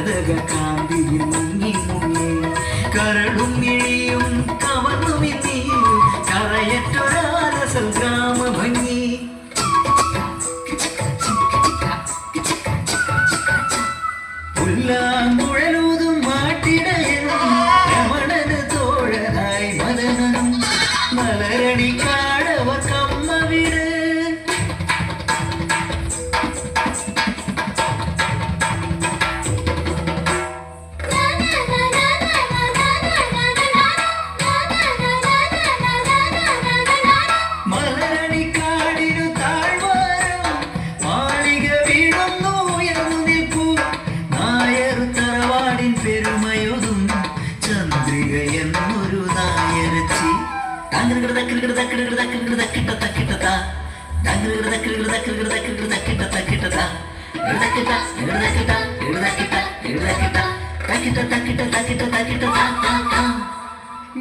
கனக காம்பியில்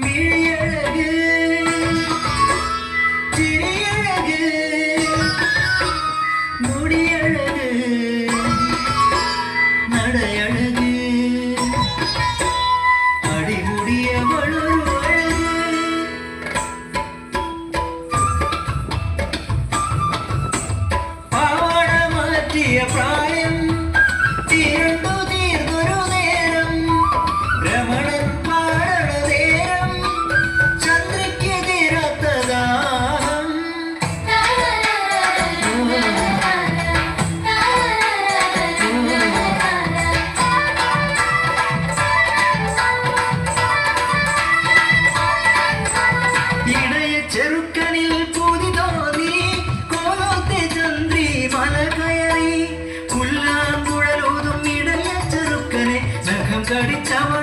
മിഴിയഴക് அடிச்சவன்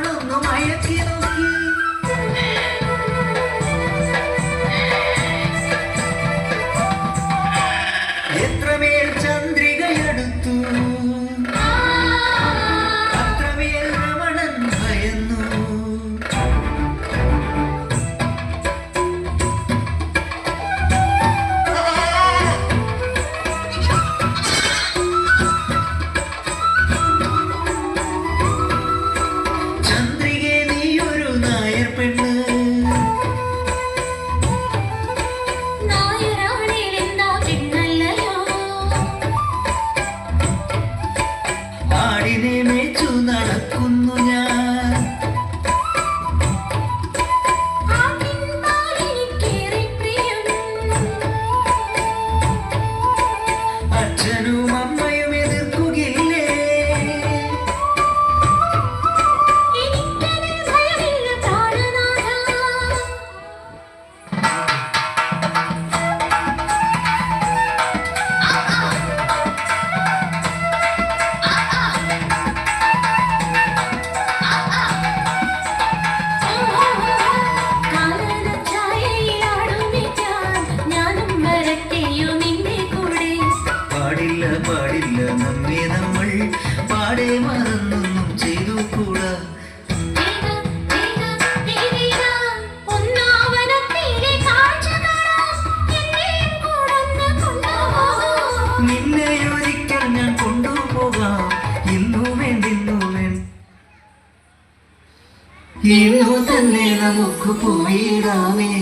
ഇന്നു തന്നെ നമുക്ക് പോയിടാമേ.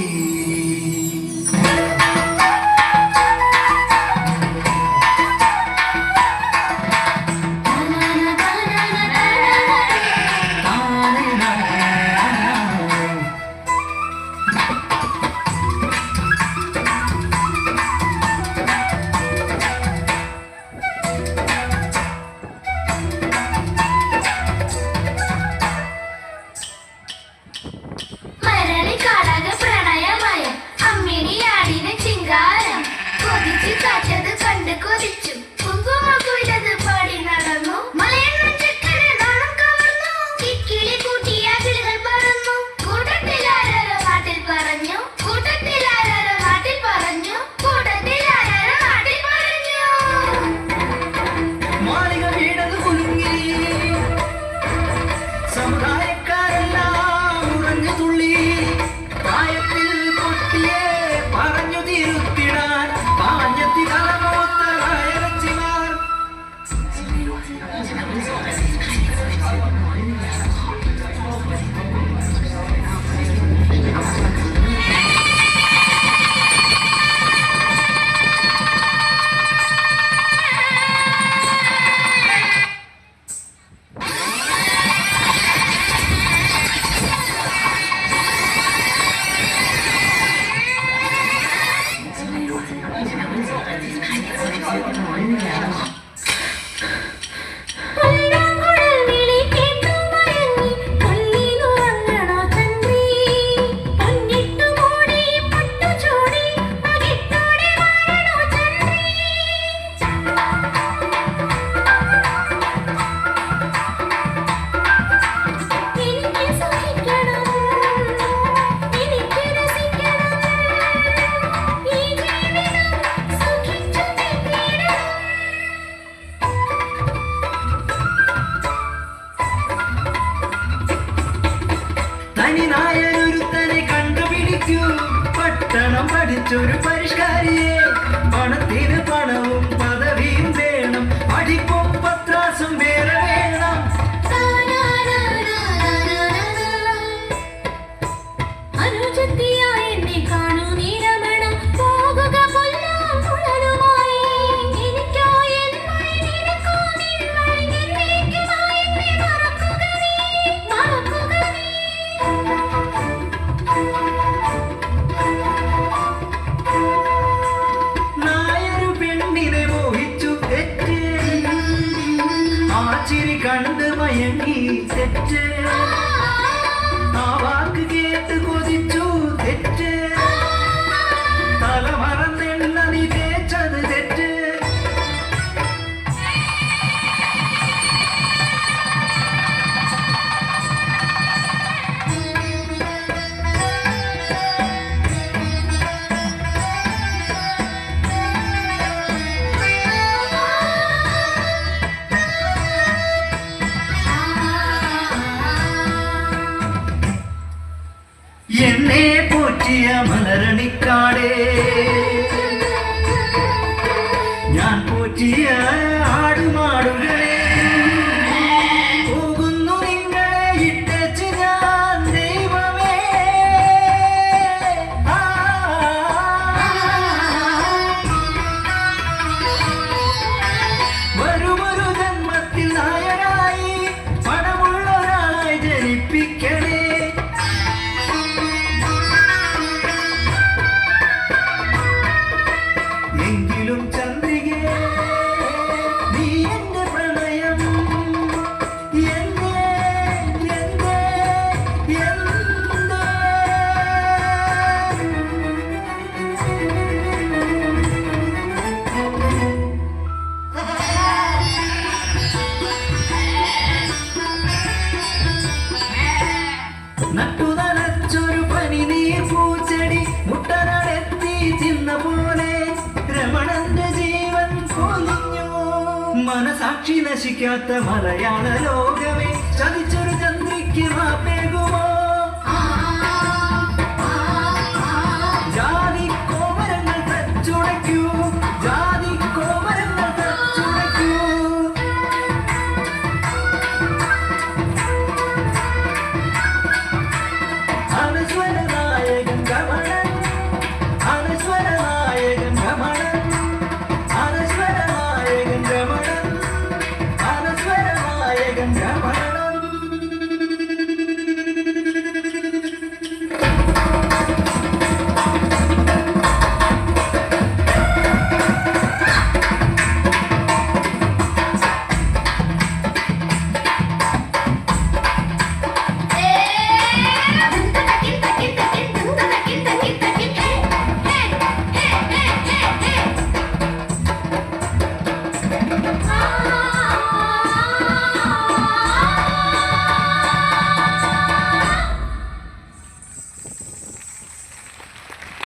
Thank you. futuro para os. சென்று நான் வாக்கு கேட்டு கொதிச்சோம். என்னே போற்றிய மலரணிக்காடே. നശിക്കാത്ത മലയാള ലോകമേ ചതിച്ചൊരു ചന്ദ്രിക്ക് മാപ്പേകുമോ? ജാതി കോമരങ്ങൾ തച്ചുടയ്ക്കൂ ജാതി